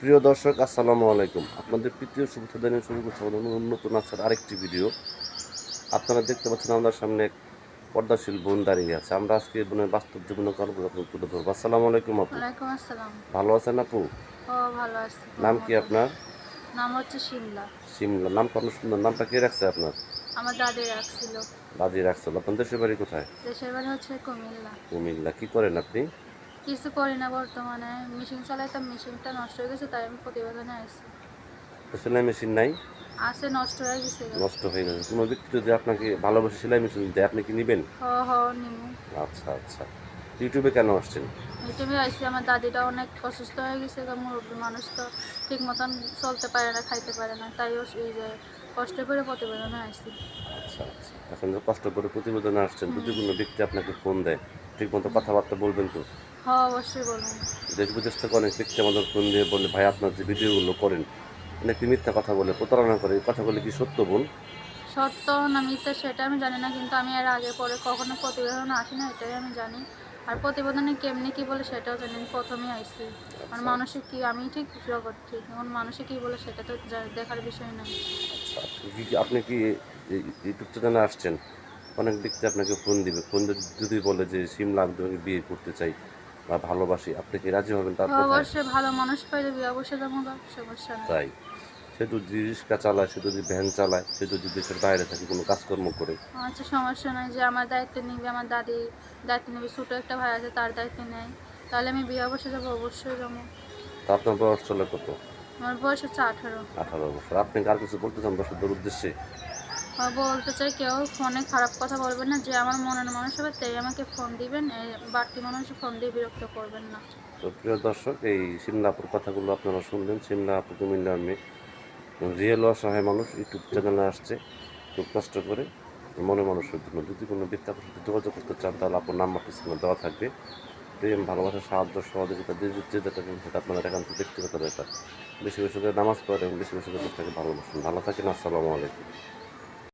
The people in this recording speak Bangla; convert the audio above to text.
প্রিয় দর্শক আসসালামু আলাইকুম। আপনাদের প্রিয় শুভেচ্ছা জানিয়ে শুরু করছে আমাদের নতুন আসার আরেকটি ভিডিও। আপনারা দেখতে পাচ্ছেন আমাদের সামনে এক পর্দাশীল বোন দাঁড়িয়ে আছে। আমরা আজকে বোনের বাস্তব জীবনের গল্প তুলে ধরবো। আসসালামু আলাইকুম আপু। ভালো আছেন আপু? ভালো আছি। নাম কি আপনার? নাম হচ্ছে শিমলা। সিমলা নাম কত সুন্দর। নামটা কে রাখছে আপনার? আমার দাদি রাখছিল। দাদি রাখছিল। আপনার দেশের বাড়ি কোথায়? দেশের বাড়ি হচ্ছে কুমিল্লা। কুমিল্লা। কি করেন আপনি? কিছু করি না বর্তমানে। মেশিন চালাইতাম মেশিনটা নষ্ট হয়ে গেছে তাই আমি প্রতিবেদনে আসছি সেলাই মেশিন নাই? আছে নষ্ট হয়ে গেছে। নষ্ট হয়ে গেছে। কোনো ব্যক্তি যদি আপনাকে ভালোবাসে সেলাই মেশিন দেয় আপনি কি নেবেন? হ হ নিমু। আচ্ছা আচ্ছা। ইউটিউবে কেন আসছেন? ইউটিউবে আসছি আমার দাদিটা অনেক অসুস্থ হয়ে গেছে মুরব্বী মানুষ তো ঠিক মতন চলতে পারে না খাইতে পারে না তাই এই যে কষ্ট করে প্রতিবেদনে আসছি আচ্ছা আচ্ছা। এখন কষ্ট করে প্রতিবেদনে আসছেন যদি কোনো ব্যক্তি আপনাকে ফোন দেয় ঠিক মতো কথাবার্তা বলবেন তো? হ অবশ্যই বলুন। দেশ বিদেশ থেকে অনেক ব্যক্তি আমাদের ফোন দিয়ে বলে ভাই আপনার যে ভিডিওগুলো করেন অনেকে মিথ্যা কথা বলে প্রতারণা করে এই কথাগুলো কি সত্য বোন? সত্য না মিথ্যা সেটা আমি জানি না কিন্তু আমি এর আগে পরে কখনো প্রতিবেদনে আসি না এটাই আমি জানি। আর প্রতিবেদনে কেমনি কি বলে সেটাও জানি আমি প্রথমেই আইসি। আর মানুষে কি আমি ঠিক জগৎ ঠিক এখন মানুষে কি বলে সেটা তো দেখার বিষয় না আচ্ছা আপনি কি ইউটিউব চ্যানেলে আসছেন? অনেক ব্যক্তি আপনাকে ফোন দিবে ফোন যদি বলে যে সিম লাগবে বিয়ে করতে চাই। বা ভালোবাসি আপনি কি রাজি হবেন তার কথায়? অবশ্যই ভালো মানুষ পাইলে বিয়ে অবশ্যই যাব সমস্যা নেই। তাই। সে যদি রিক্সা চালায় সে যদি ভ্যান চালায় সে যদি দেশের বাইরে থাকে কোনো কাজকর্ম করে। আচ্ছা সমস্যা নাই যে আমার দায়িত্ব নিবে আমার দাদি দায়িত্ব নিবে ছোটো একটা ভাই আছে তার দায়িত্ব নেয় তাহলে আমি বিয়ে অবশ্যই যাব অবশ্যই যাব তা আপনার বয়স চলে কত? আমার বয়স হচ্ছে আঠারো। আঠারো বছর। আপনি কার কিছু বলতে চান দর্শকদের উদ্দেশ্যে? বলতে চাই কেউ ফোনে খারাপ কথা বলবেন না, যে আমার মনের মানুষ হবে তাই আমাকে ফোন দিবেন বাড়তি মানুষ ফোন দিয়ে বিরক্ত করবেন না। তো প্রিয় দর্শক, এই সিমলাপুর কথাগুলো আপনারা শুনলেন সিমলা আপু কুমিল্লার মেয়ে রিয়েল অসহায় মানুষ, ইউটিউব চ্যানেলে আসছে, খুব কষ্ট করে মনে মানুষের জন্য। যদি কোনো ব্যক্তি আপনার যোগাযোগ করতে চান, তাহলে আপনার নাম্বারটি স্ক্রিনে দেওয়া থাকবে। প্রেম, ভালোবাসা, সাহায্য, সহযোগিতা, যে যেটা সেটা আপনাদের একান্ত ব্যক্তিগত ব্যাপার। বেশি বেশি করে নামাজ পড়েন বেশি বেশি করে তাকে ভালোবাসুন। ভালো থাকেন, আসসালামু আলাইকুম।